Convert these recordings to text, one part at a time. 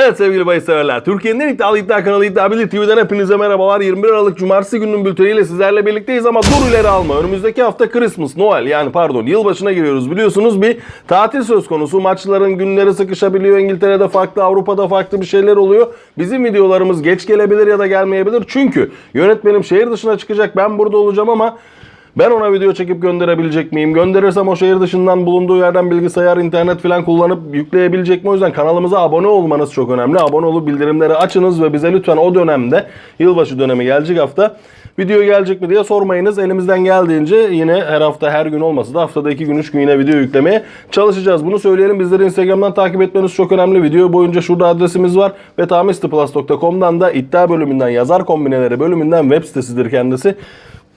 Evet sevgili bahis severler, Türkiye'nin en iddialı iddia kanalı İddia Bilir TV'den hepinize merhabalar. 21 Aralık Cumartesi gününün bülteniyle sizlerle birlikteyiz ama dur ileri alma. Önümüzdeki hafta Christmas, Noel yani pardon yılbaşına giriyoruz. Biliyorsunuz bir tatil söz konusu. Maçların günleri sıkışabiliyor. İngiltere'de farklı, Avrupa'da farklı bir şeyler oluyor. Bizim videolarımız geç gelebilir ya da gelmeyebilir. Çünkü yönetmenim şehir dışına çıkacak. Ben burada olacağım ama ben ona video çekip gönderebilecek miyim? Gönderirsem o şehir dışından bulunduğu yerden bilgisayar, internet falan kullanıp yükleyebilecek mi? O yüzden kanalımıza abone olmanız çok önemli. Abone olup bildirimleri açınız ve bize lütfen o dönemde, yılbaşı dönemi gelecek hafta video gelecek mi diye sormayınız. Elimizden geldiğince yine her hafta her gün olmasa da haftada iki gün üç gün yine video yüklemeye çalışacağız. Bunu söyleyelim. Bizleri Instagram'dan takip etmeniz çok önemli. Video boyunca şurada adresimiz var. Ve tamistiplus.com'dan da iddia bölümünden, yazar kombineleri bölümünden web sitesidir kendisi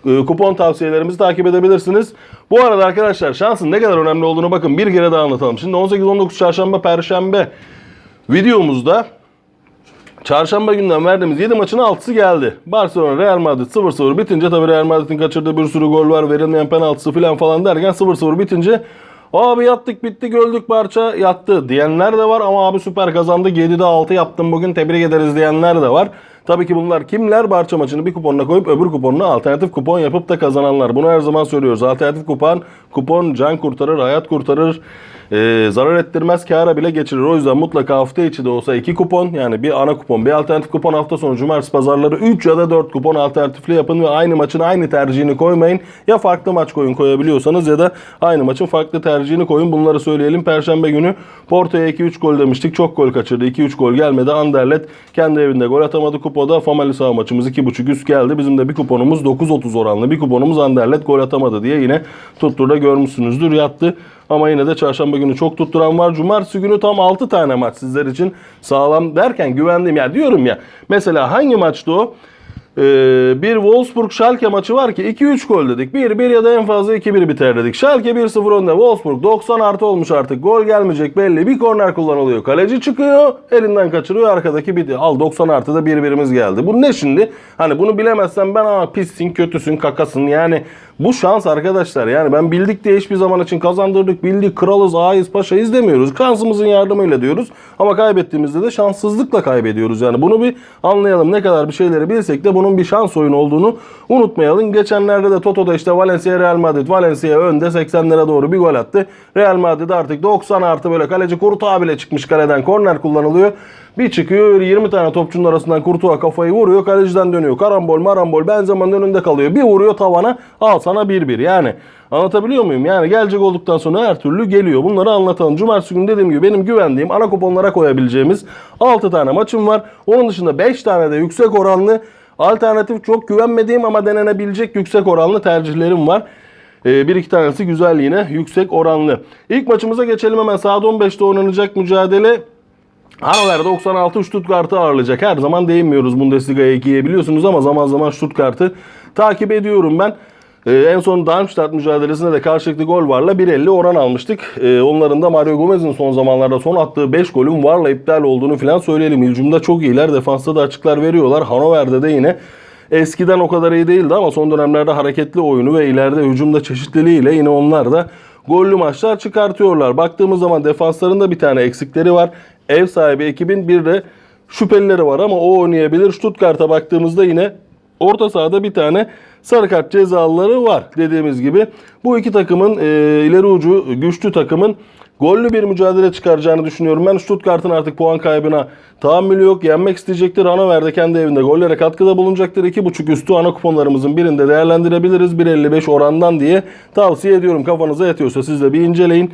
kupon tavsiyelerimizi takip edebilirsiniz. Bu arada arkadaşlar şansın ne kadar önemli olduğunu bakın bir kere daha anlatalım. Şimdi 18-19 çarşamba perşembe videomuzda Çarşamba günden verdiğimiz 7 maçın 6'sı geldi. Barcelona Real Madrid 0-0 bitince tabii Real Madrid'in kaçırdığı bir sürü gol var. Verilmeyen penaltısı falan falan derken 0-0 bitince Abi yattık bittik öldük parça yattı diyenler de var ama abi süper kazandık 7'de 6 yaptım bugün tebrik ederiz diyenler de var. Tabii ki bunlar kimler? Barça maçını bir kuponuna koyup öbür kuponuna alternatif kupon yapıp da kazananlar. Bunu her zaman söylüyoruz. Alternatif kupon, kupon can kurtarır, hayat kurtarır. Ee, zarar ettirmez, kâra bile geçirir. O yüzden mutlaka hafta içi de olsa iki kupon yani bir ana kupon, bir alternatif kupon hafta sonu cumartesi pazarları 3 ya da 4 kupon alternatifli yapın ve aynı maçın aynı tercihini koymayın. Ya farklı maç koyun koyabiliyorsanız ya da aynı maçın farklı tercihini koyun. Bunları söyleyelim. Perşembe günü Porto'ya 2-3 gol demiştik. Çok gol kaçırdı. 2-3 gol gelmedi. Anderlet kendi evinde gol atamadı. Kupoda Famali sağ maçımız 2.5 üst geldi. Bizim de bir kuponumuz 9.30 oranlı. Bir kuponumuz Anderlet gol atamadı diye yine tutturda görmüşsünüzdür. Yattı. Ama yine de çarşamba günü çok tutturan var. Cumartesi günü tam 6 tane maç sizler için sağlam derken güvendiğim ya diyorum ya. Mesela hangi maçtı o? Ee, bir Wolfsburg Schalke maçı var ki 2-3 gol dedik. 1-1 ya da en fazla 2-1 biter dedik. Schalke 1-0 önde. Wolfsburg 90 artı olmuş artık. Gol gelmeyecek belli. Bir korner kullanılıyor. Kaleci çıkıyor. Elinden kaçırıyor. Arkadaki bir al 90 artıda 1-1'imiz geldi. Bu ne şimdi? Hani bunu bilemezsem ben aa pissin, kötüsün, kakasın. Yani bu şans arkadaşlar. Yani ben bildik diye hiçbir zaman için kazandırdık. Bildik kralız, ağayız, paşayız demiyoruz. Şansımızın yardımıyla diyoruz. Ama kaybettiğimizde de şanssızlıkla kaybediyoruz. Yani bunu bir anlayalım. Ne kadar bir şeyleri bilsek de bunun bir şans oyunu olduğunu unutmayalım. Geçenlerde de Toto'da işte Valencia Real Madrid. Valencia önde 80'lere doğru bir gol attı. Real Madrid artık 90 artı böyle kaleci Kurtuğa bile çıkmış kaleden. Korner kullanılıyor. Bir çıkıyor 20 tane topçunun arasından Kurtuğa kafayı vuruyor. Kaleciden dönüyor. Karambol marambol Benzema'nın önünde kalıyor. Bir vuruyor tavana al sana 1-1. Yani anlatabiliyor muyum? Yani gelecek olduktan sonra her türlü geliyor. Bunları anlatalım. Cumartesi günü dediğim gibi benim güvendiğim ana kuponlara koyabileceğimiz 6 tane maçım var. Onun dışında 5 tane de yüksek oranlı alternatif çok güvenmediğim ama denenebilecek yüksek oranlı tercihlerim var. Ee, bir iki tanesi güzel yine yüksek oranlı. İlk maçımıza geçelim hemen. Saat 15'te oynanacak mücadele Hannover 96 Stuttgart'ı ağırlayacak. Her zaman değinmiyoruz Bundesliga'ya 2'ye biliyorsunuz ama zaman zaman Stuttgart'ı takip ediyorum ben. Ee, en son Darmstadt mücadelesinde de karşılıklı gol varla 1.50 oran almıştık. Ee, onların da Mario Gomez'in son zamanlarda son attığı 5 golün varla iptal olduğunu falan söyleyelim. Hücumda çok iyiler. Defansta da açıklar veriyorlar. Hannover'de de yine eskiden o kadar iyi değildi ama son dönemlerde hareketli oyunu ve ileride hücumda çeşitliliğiyle yine onlar da gollü maçlar çıkartıyorlar. Baktığımız zaman defanslarında bir tane eksikleri var. Ev sahibi ekibin bir de şüphelileri var ama o oynayabilir. Stuttgart'a baktığımızda yine orta sahada bir tane sarı kart cezalıları var dediğimiz gibi. Bu iki takımın e, ileri ucu güçlü takımın gollü bir mücadele çıkaracağını düşünüyorum. Ben Stuttgart'ın artık puan kaybına tahammülü yok. Yenmek isteyecektir. Hannover'de kendi evinde gollere katkıda bulunacaktır. 2.5 üstü ana kuponlarımızın birinde değerlendirebiliriz. 1.55 orandan diye tavsiye ediyorum. Kafanıza yatıyorsa siz de bir inceleyin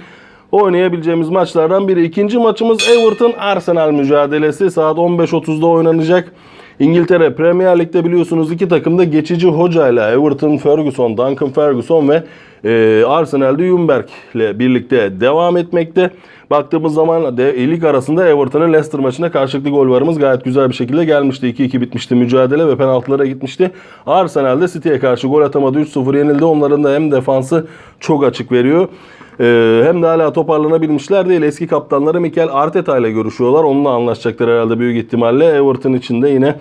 oynayabileceğimiz maçlardan biri. İkinci maçımız Everton Arsenal mücadelesi saat 15.30'da oynanacak. İngiltere Premier Lig'de biliyorsunuz iki takım da geçici hocayla Everton Ferguson, Duncan Ferguson ve e, Arsenal'de Ljungberg ile birlikte devam etmekte. Baktığımız zaman de, lig arasında Everton'ın Leicester maçına karşılıklı gol varımız gayet güzel bir şekilde gelmişti. 2-2 bitmişti mücadele ve penaltılara gitmişti. Arsenal'de City'ye karşı gol atamadı. 3-0 yenildi. Onların da hem defansı çok açık veriyor. Ee, hem de hala toparlanabilmişler değil. Eski kaptanları Mikel Arteta ile görüşüyorlar. Onunla anlaşacaklar herhalde büyük ihtimalle. Everton için de yine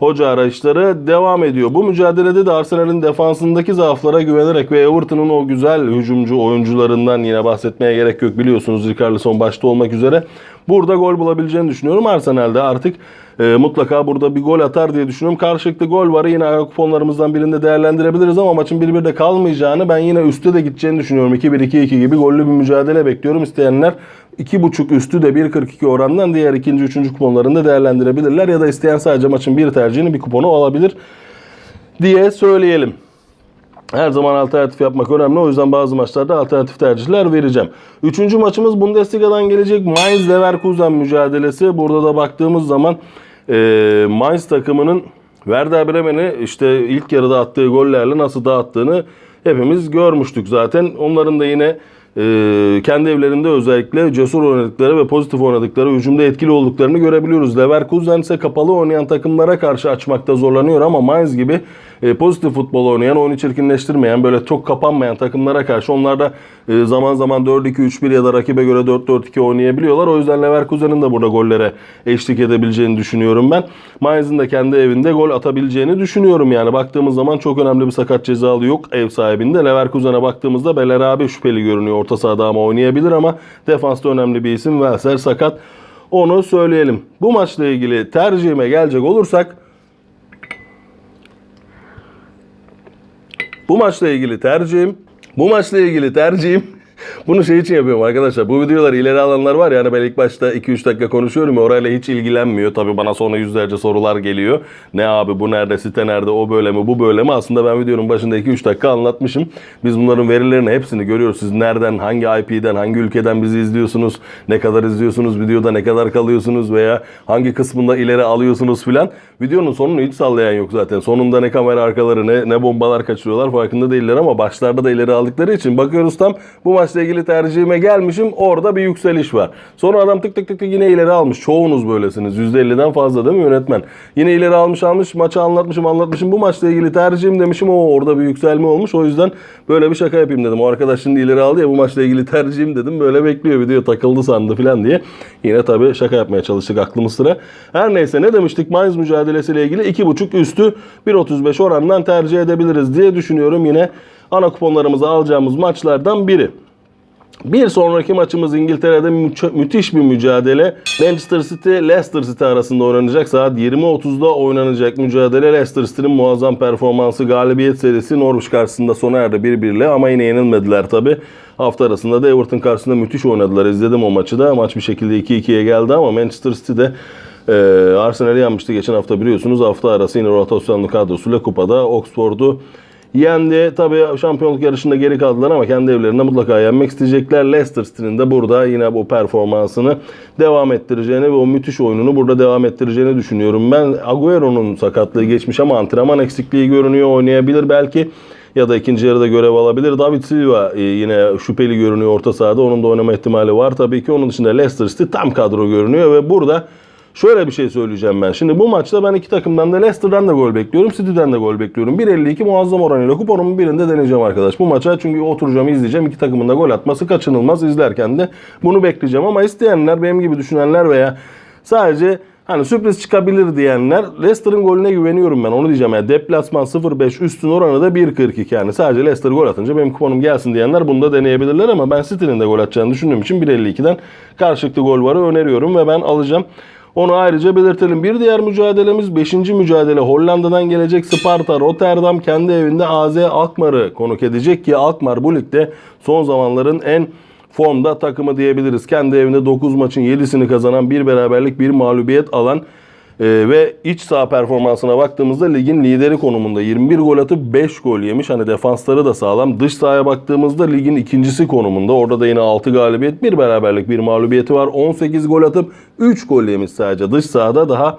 hoca arayışları devam ediyor. Bu mücadelede de Arsenal'in defansındaki zaaflara güvenerek ve Everton'un o güzel hücumcu oyuncularından yine bahsetmeye gerek yok biliyorsunuz Richarlison başta olmak üzere. Burada gol bulabileceğini düşünüyorum. Arsenal'de artık e, mutlaka burada bir gol atar diye düşünüyorum. Karşılıklı gol var. Yine kuponlarımızdan birinde değerlendirebiliriz ama maçın 1-1'de kalmayacağını ben yine üstte de gideceğini düşünüyorum. 2-1-2-2 gibi gollü bir mücadele bekliyorum. İsteyenler 2.5 üstü de 1.42 orandan diğer ikinci, üçüncü kuponlarında değerlendirebilirler. Ya da isteyen sadece maçın bir tercihini bir kuponu alabilir diye söyleyelim. Her zaman alternatif yapmak önemli. O yüzden bazı maçlarda alternatif tercihler vereceğim. Üçüncü maçımız Bundesliga'dan gelecek Mainz Leverkusen mücadelesi. Burada da baktığımız zaman e, Mainz takımının Werder Bremen'i işte ilk yarıda attığı gollerle nasıl dağıttığını hepimiz görmüştük zaten. Onların da yine e, kendi evlerinde özellikle cesur oynadıkları ve pozitif oynadıkları, hücumda etkili olduklarını görebiliyoruz. Leverkusen ise kapalı oynayan takımlara karşı açmakta zorlanıyor ama Mainz gibi e, pozitif futbol oynayan, oyunu çirkinleştirmeyen, böyle çok kapanmayan takımlara karşı onlar da e, zaman zaman 4-2-3-1 ya da rakibe göre 4-4-2 oynayabiliyorlar. O yüzden Leverkusen'in de burada gollere eşlik edebileceğini düşünüyorum ben. Mainz'in de kendi evinde gol atabileceğini düşünüyorum yani. Baktığımız zaman çok önemli bir sakat cezalı yok ev sahibinde. Leverkusen'e baktığımızda Belerabi şüpheli görünüyor. Orta sahada ama oynayabilir ama defansta önemli bir isim. Velser sakat. Onu söyleyelim. Bu maçla ilgili tercihime gelecek olursak Bu maçla ilgili tercihim, bu maçla ilgili tercihim bunu şey için yapıyorum arkadaşlar. Bu videoları ileri alanlar var ya hani ben ilk başta 2-3 dakika konuşuyorum ya orayla hiç ilgilenmiyor. Tabii bana sonra yüzlerce sorular geliyor. Ne abi bu nerede site nerede o böyle mi bu böyle mi? Aslında ben videonun başında 2-3 dakika anlatmışım. Biz bunların verilerini hepsini görüyoruz. Siz nereden hangi IP'den hangi ülkeden bizi izliyorsunuz? Ne kadar izliyorsunuz videoda ne kadar kalıyorsunuz veya hangi kısmında ileri alıyorsunuz filan. Videonun sonunu hiç sallayan yok zaten. Sonunda ne kamera arkaları ne, ne bombalar kaçırıyorlar farkında değiller ama başlarda da ileri aldıkları için bakıyoruz tam bu maçla ilgili tercihime gelmişim. Orada bir yükseliş var. Sonra adam tık tık tık tık yine ileri almış. Çoğunuz böylesiniz. %50'den fazla değil mi yönetmen? Yine ileri almış almış. Maçı anlatmışım anlatmışım. Bu maçla ilgili tercihim demişim. O orada bir yükselme olmuş. O yüzden böyle bir şaka yapayım dedim. O arkadaş şimdi ileri aldı ya bu maçla ilgili tercihim dedim. Böyle bekliyor video takıldı sandı falan diye. Yine tabii şaka yapmaya çalıştık aklımız sıra. Her neyse ne demiştik? Mainz mücadelesiyle ilgili 2.5 üstü 1.35 orandan tercih edebiliriz diye düşünüyorum. Yine ana kuponlarımızı alacağımız maçlardan biri. Bir sonraki maçımız İngiltere'de mü- müthiş bir mücadele. Manchester City Leicester City arasında oynanacak. Saat 20.30'da oynanacak mücadele. Leicester City'nin muazzam performansı galibiyet serisi Norwich karşısında sona erdi 1-1'le ama yine yenilmediler tabi. Hafta arasında da Everton karşısında müthiş oynadılar. İzledim o maçı da. Maç bir şekilde 2-2'ye geldi ama Manchester City'de e, Arsenal'i yenmişti geçen hafta biliyorsunuz. Hafta arası yine rotasyonlu kadrosuyla kupada Oxford'u Yendi. Tabii şampiyonluk yarışında geri kaldılar ama kendi evlerinde mutlaka yenmek isteyecekler. Leicester City'nin de burada yine bu performansını devam ettireceğini ve o müthiş oyununu burada devam ettireceğini düşünüyorum. Ben Agüero'nun sakatlığı geçmiş ama antrenman eksikliği görünüyor. Oynayabilir belki ya da ikinci yarıda görev alabilir. David Silva e, yine şüpheli görünüyor orta sahada. Onun da oynama ihtimali var. Tabii ki onun dışında Leicester City tam kadro görünüyor ve burada Şöyle bir şey söyleyeceğim ben. Şimdi bu maçta ben iki takımdan da Leicester'dan da gol bekliyorum. City'den de gol bekliyorum. 1.52 muazzam oranıyla kuponumun birinde deneyeceğim arkadaş. Bu maça çünkü oturacağım izleyeceğim. İki takımın da gol atması kaçınılmaz. izlerken de bunu bekleyeceğim. Ama isteyenler benim gibi düşünenler veya sadece Hani sürpriz çıkabilir diyenler Leicester'ın golüne güveniyorum ben onu diyeceğim. Yani deplasman 0.5 üstün oranı da 1.42 yani sadece Leicester gol atınca benim kuponum gelsin diyenler bunu da deneyebilirler ama ben City'nin de gol atacağını düşündüğüm için 1.52'den karşılıklı gol varı öneriyorum ve ben alacağım. Onu ayrıca belirtelim. Bir diğer mücadelemiz 5. mücadele. Hollanda'dan gelecek Sparta Rotterdam kendi evinde AZ Alkmaar'ı konuk edecek ki Alkmaar bu ligde son zamanların en formda takımı diyebiliriz. Kendi evinde 9 maçın 7'sini kazanan bir beraberlik bir mağlubiyet alan ee, ve iç saha performansına baktığımızda ligin lideri konumunda 21 gol atıp 5 gol yemiş. Hani defansları da sağlam. Dış sahaya baktığımızda ligin ikincisi konumunda. Orada da yine 6 galibiyet, bir beraberlik, bir mağlubiyeti var. 18 gol atıp 3 gol yemiş sadece. Dış sahada daha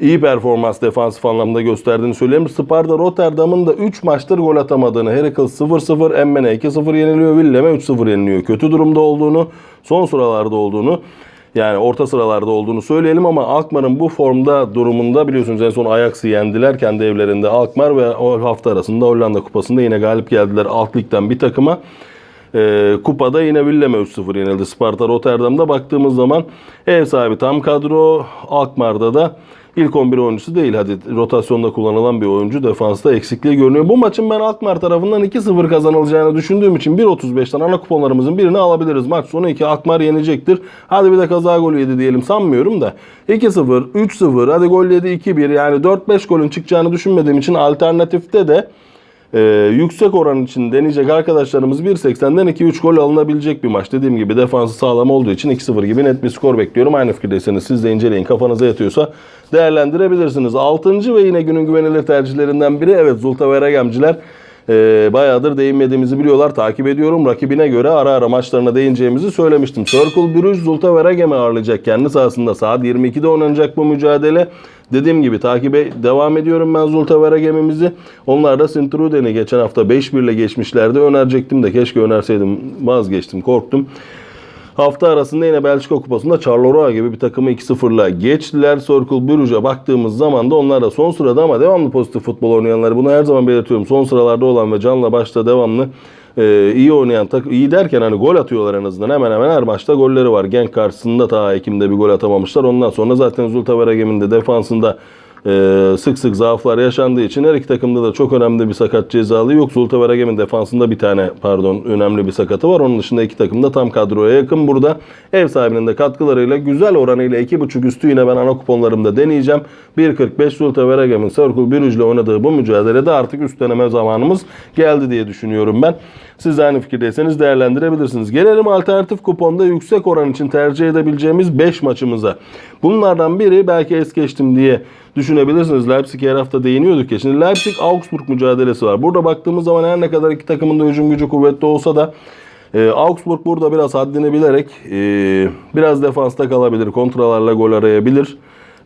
iyi performans defansif anlamda gösterdiğini söyleyelim. Sparta Rotterdam'ın da 3 maçtır gol atamadığını, Heracles 0-0, Emmene 2-0 yeniliyor, Willem 3-0 yeniliyor. Kötü durumda olduğunu, son sıralarda olduğunu yani orta sıralarda olduğunu söyleyelim ama Alkmaar'ın bu formda durumunda biliyorsunuz en son Ajax'ı yendiler kendi evlerinde Alkmaar ve o hafta arasında Hollanda Kupası'nda yine galip geldiler alt ligden bir takıma. Ee, kupada yine Willem 3-0 yenildi Sparta Rotterdam'da baktığımız zaman ev sahibi tam kadro Alkmaar'da da ilk 11 oyuncusu değil. Hadi rotasyonda kullanılan bir oyuncu defansta eksikliği görünüyor. Bu maçın ben Alkmaar tarafından 2-0 kazanılacağını düşündüğüm için 1.35'ten ana kuponlarımızın birini alabiliriz. Maç sonu 2 Alkmaar yenecektir. Hadi bir de kaza golü yedi diyelim sanmıyorum da. 2-0, 3-0, hadi gol yedi 2-1 yani 4-5 golün çıkacağını düşünmediğim için alternatifte de ee, yüksek oran için deneyecek arkadaşlarımız 1.80'den 2-3 gol alınabilecek bir maç. Dediğim gibi defansı sağlam olduğu için 2-0 gibi net bir skor bekliyorum. Aynı fikirdeyseniz siz de inceleyin. Kafanıza yatıyorsa değerlendirebilirsiniz. 6. ve yine günün güvenilir tercihlerinden biri evet Zulta ve Regemciler e, bayağıdır değinmediğimizi biliyorlar. Takip ediyorum. Rakibine göre ara ara maçlarına değineceğimizi söylemiştim. Circle Bruges Zulta ve Regem'i ağırlayacak. Kendi sahasında saat 22'de oynanacak bu mücadele. Dediğim gibi takibe devam ediyorum ben Zulta ve Regem'imizi. Onlar da Sintruden'i geçen hafta 5-1 ile geçmişlerdi. Önerecektim de keşke önerseydim. Vazgeçtim, korktum. Hafta arasında yine Belçika Kupası'nda Charleroi gibi bir takımı 2-0'la geçtiler. Circle Bruges'e baktığımız zaman da onlar da son sırada ama devamlı pozitif futbol oynayanları. Bunu her zaman belirtiyorum. Son sıralarda olan ve canla başta devamlı e, iyi oynayan takım iyi derken hani gol atıyorlar en azından hemen hemen her maçta golleri var. Genk karşısında ta Ekim'de bir gol atamamışlar. Ondan sonra zaten Zulta Veregem'in de defansında e, sık sık zaaflar yaşandığı için her iki takımda da çok önemli bir sakat cezalı yok. Zulta Veregem'in defansında bir tane pardon önemli bir sakatı var. Onun dışında iki takım da tam kadroya yakın. Burada ev sahibinin de katkılarıyla güzel oranıyla 2.5 üstü yine ben ana kuponlarımda deneyeceğim. 1.45 Zulta Veregem'in Circle Bruges ile oynadığı bu mücadelede artık üst deneme zamanımız geldi diye düşünüyorum ben. Siz aynı fikirdeyseniz değerlendirebilirsiniz. Gelelim alternatif kuponda yüksek oran için tercih edebileceğimiz 5 maçımıza. Bunlardan biri belki es geçtim diye düşünebilirsiniz. Leipzig her hafta değiniyorduk ya. Şimdi Leipzig-Augsburg mücadelesi var. Burada baktığımız zaman her ne kadar iki takımın da hücum gücü kuvvetli olsa da e, Augsburg burada biraz haddini bilerek e, biraz defansta kalabilir. Kontralarla gol arayabilir.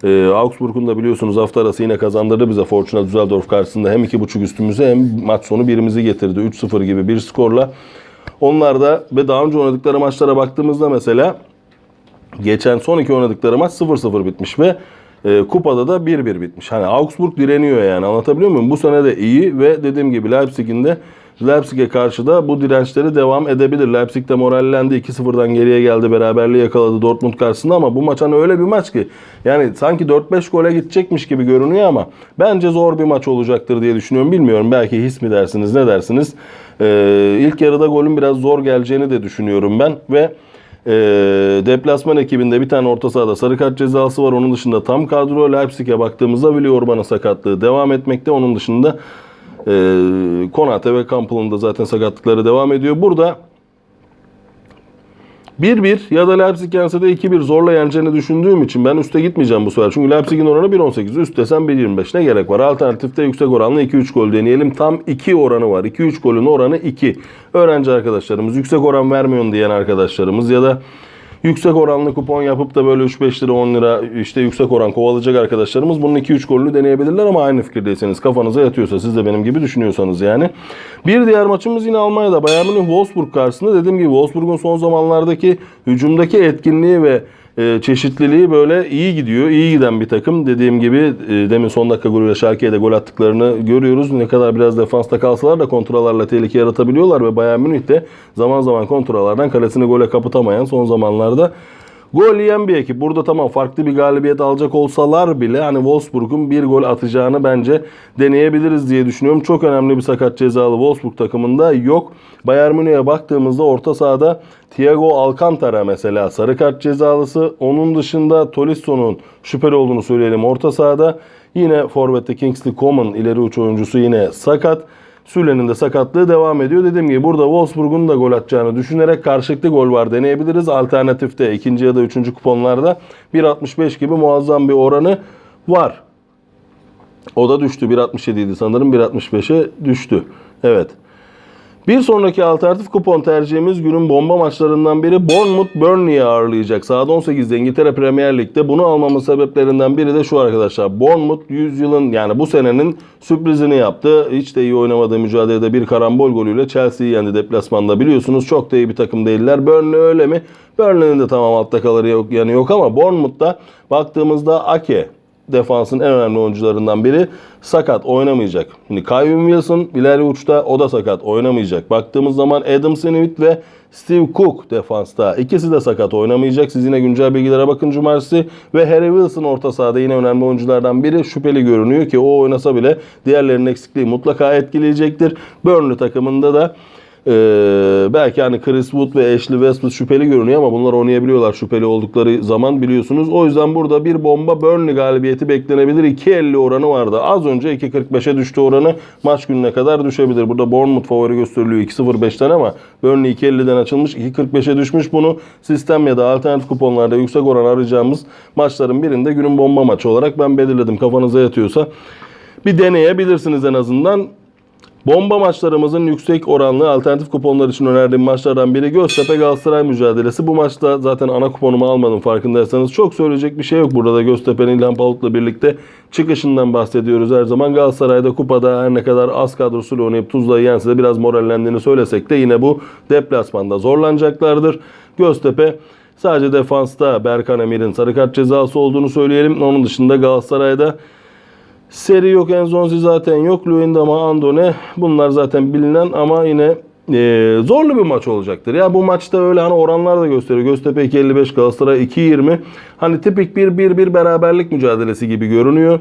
E, Augsburg'un da biliyorsunuz hafta arası yine kazandırdı bize Fortuna Düsseldorf karşısında. Hem 2.5 üstümüze hem maç sonu birimizi getirdi. 3-0 gibi bir skorla. Onlar da ve daha önce oynadıkları maçlara baktığımızda mesela geçen son iki oynadıkları maç 0-0 bitmiş ve e, kupada da 1-1 bitmiş. Hani Augsburg direniyor yani anlatabiliyor muyum? Bu sene de iyi ve dediğim gibi Leipzig'in de Leipzig'e karşı da bu dirençleri devam edebilir. Leipzig de morallendi. 2-0'dan geriye geldi. Beraberliği yakaladı Dortmund karşısında ama bu maç hani öyle bir maç ki yani sanki 4-5 gole gidecekmiş gibi görünüyor ama bence zor bir maç olacaktır diye düşünüyorum. Bilmiyorum belki his mi dersiniz ne dersiniz. Ee, ilk yarıda golün biraz zor geleceğini de düşünüyorum ben ve e, deplasman ekibinde bir tane orta sahada sarı kart cezası var. Onun dışında tam kadro Leipzig'e baktığımızda Willi Orban'ın sakatlığı devam etmekte. Onun dışında e, Konate ve Campbell'ın da zaten sakatlıkları devam ediyor. Burada 1-1 ya da Leipzig yense de 2-1 zorla yeneceğini düşündüğüm için ben üste gitmeyeceğim bu sefer. Çünkü Leipzig'in oranı 1.18. Üst desem 1.25. Ne gerek var? Alternatifte yüksek oranlı 2-3 gol deneyelim. Tam 2 oranı var. 2-3 golün oranı 2. Öğrenci arkadaşlarımız, yüksek oran vermiyorsun diyen arkadaşlarımız ya da yüksek oranlı kupon yapıp da böyle 3-5 lira 10 lira işte yüksek oran kovalayacak arkadaşlarımız bunun 2-3 golünü deneyebilirler ama aynı fikirdeyseniz kafanıza yatıyorsa siz de benim gibi düşünüyorsanız yani. Bir diğer maçımız yine Almanya'da Bayern Münih Wolfsburg karşısında dediğim gibi Wolfsburg'un son zamanlardaki hücumdaki etkinliği ve e, çeşitliliği böyle iyi gidiyor. iyi giden bir takım. Dediğim gibi e, demin son dakika golüyle Schalke'ye de gol attıklarını görüyoruz. Ne kadar biraz defansta kalsalar da kontralarla tehlike yaratabiliyorlar ve Bayern Münih de zaman zaman kontralardan kalesini gole kapatamayan son zamanlarda Gol yiyen bir ekip. Burada tamam farklı bir galibiyet alacak olsalar bile hani Wolfsburg'un bir gol atacağını bence deneyebiliriz diye düşünüyorum. Çok önemli bir sakat cezalı Wolfsburg takımında yok. Bayern Münih'e baktığımızda orta sahada Thiago Alcantara mesela sarı kart cezalısı. Onun dışında Tolisso'nun şüpheli olduğunu söyleyelim orta sahada. Yine forvette Kingsley Coman ileri uç oyuncusu yine sakat. Süle'nin de sakatlığı devam ediyor. Dediğim gibi burada Wolfsburg'un da gol atacağını düşünerek karşılıklı gol var deneyebiliriz. Alternatifte ikinci ya da üçüncü kuponlarda 1.65 gibi muazzam bir oranı var. O da düştü. 1.67 idi sanırım. 1.65'e düştü. Evet. Bir sonraki alternatif kupon tercihimiz günün bomba maçlarından biri Bournemouth Burnley'i ağırlayacak. Saat 18'de İngiltere Premier Lig'de bunu almamın sebeplerinden biri de şu arkadaşlar. Bournemouth 100 yılın yani bu senenin sürprizini yaptı. Hiç de iyi oynamadığı mücadelede bir karambol golüyle Chelsea'yi yendi deplasmanda biliyorsunuz. Çok da iyi bir takım değiller. Burnley öyle mi? Burnley'nin de tamam altta kalır yok, yanı yok ama Bournemouth'ta baktığımızda Ake, defansın en önemli oyuncularından biri sakat oynamayacak. Şimdi Kyvin Wilson ileri uçta o da sakat oynamayacak. Baktığımız zaman Adam Smith ve Steve Cook defansta. İkisi de sakat oynamayacak. Siz yine güncel bilgilere bakın cumartesi. Ve Harry Wilson orta sahada yine önemli oyunculardan biri. Şüpheli görünüyor ki o oynasa bile diğerlerinin eksikliği mutlaka etkileyecektir. Burnley takımında da ee, belki hani Chris Wood ve Ashley Westwood şüpheli görünüyor ama bunlar oynayabiliyorlar şüpheli oldukları zaman biliyorsunuz. O yüzden burada bir bomba Burnley galibiyeti beklenebilir. 2.50 oranı vardı. Az önce 2.45'e düştü oranı. Maç gününe kadar düşebilir. Burada Bournemouth favori gösteriliyor 2.05'ten ama Burnley 2.50'den açılmış. 2.45'e düşmüş. Bunu sistem ya da alternatif kuponlarda yüksek oran arayacağımız maçların birinde günün bomba maçı olarak ben belirledim. Kafanıza yatıyorsa bir deneyebilirsiniz en azından. Bomba maçlarımızın yüksek oranlı alternatif kuponlar için önerdiğim maçlardan biri Göztepe Galatasaray mücadelesi. Bu maçta zaten ana kuponumu almadım farkındaysanız. Çok söyleyecek bir şey yok burada da Göztepe'nin İlhan Palut'la birlikte çıkışından bahsediyoruz her zaman. Galatasaray'da kupada her ne kadar az kadrosuyla oynayıp Tuzla'yı yense de biraz morallendiğini söylesek de yine bu deplasmanda zorlanacaklardır. Göztepe sadece defansta Berkan Emir'in sarı kart cezası olduğunu söyleyelim. Onun dışında Galatasaray'da Seri yok, Enzonzi zaten yok. Luyendama, Andone bunlar zaten bilinen ama yine e, zorlu bir maç olacaktır. Ya bu maçta öyle hani oranlar da gösteriyor. Göztepe 2.55, Galatasaray 2.20. Hani tipik bir 1-1 beraberlik mücadelesi gibi görünüyor.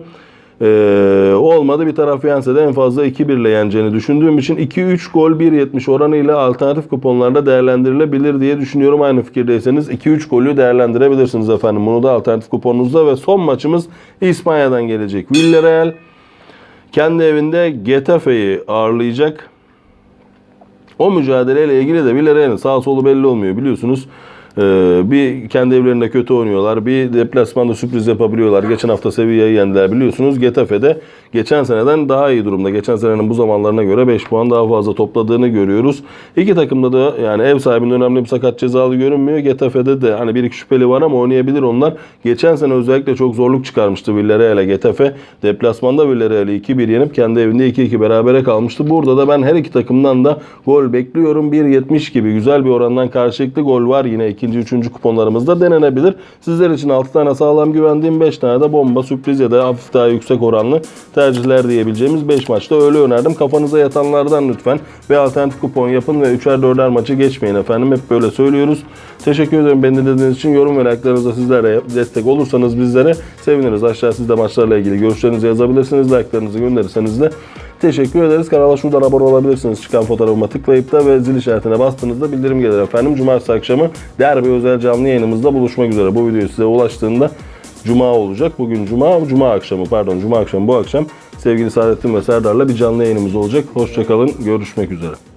Ee, olmadı bir taraf yense de en fazla 2-1 ile yeneceğini düşündüğüm için 2-3 gol 1.70 oranıyla alternatif kuponlarda değerlendirilebilir diye düşünüyorum. Aynı fikirdeyseniz 2-3 golü değerlendirebilirsiniz efendim. Bunu da alternatif kuponunuzda ve son maçımız İspanya'dan gelecek. Villarreal kendi evinde Getafe'yi ağırlayacak. O mücadeleyle ilgili de Villarreal'in sağ solu belli olmuyor biliyorsunuz. Ee, bir kendi evlerinde kötü oynuyorlar. Bir deplasmanda sürpriz yapabiliyorlar. Geçen hafta Sevilla'yı yendiler biliyorsunuz. Getafe'de geçen seneden daha iyi durumda. Geçen senenin bu zamanlarına göre 5 puan daha fazla topladığını görüyoruz. İki takımda da yani ev sahibinin önemli bir sakat cezalı görünmüyor. Getafe'de de hani bir iki şüpheli var ama oynayabilir onlar. Geçen sene özellikle çok zorluk çıkarmıştı Villarreal'e Getafe. Deplasmanda Villarreal'i 2-1 yenip kendi evinde 2-2 berabere kalmıştı. Burada da ben her iki takımdan da gol bekliyorum. 1.70 gibi güzel bir orandan karşılıklı gol var yine ikinci, üçüncü kuponlarımızda denenebilir. Sizler için 6 tane sağlam güvendiğim 5 tane de bomba, sürpriz ya da hafif daha yüksek oranlı tercihler diyebileceğimiz 5 maçta öyle önerdim. Kafanıza yatanlardan lütfen ve alternatif kupon yapın ve 3'er 4'er maçı geçmeyin efendim. Hep böyle söylüyoruz. Teşekkür ederim beni dinlediğiniz için. Yorum ve like'larınızla sizlere destek olursanız bizlere seviniriz. Aşağı siz de maçlarla ilgili görüşlerinizi yazabilirsiniz. Like'larınızı gönderirseniz de Teşekkür ederiz. Kanala şuradan abone olabilirsiniz. Çıkan fotoğrafıma tıklayıp da ve zil işaretine bastığınızda bildirim gelir efendim. Cumartesi akşamı derbi özel canlı yayınımızda buluşmak üzere. Bu video size ulaştığında Cuma olacak. Bugün Cuma, Cuma akşamı pardon Cuma akşamı bu akşam sevgili Saadettin ve Serdar'la bir canlı yayınımız olacak. Hoşçakalın. Görüşmek üzere.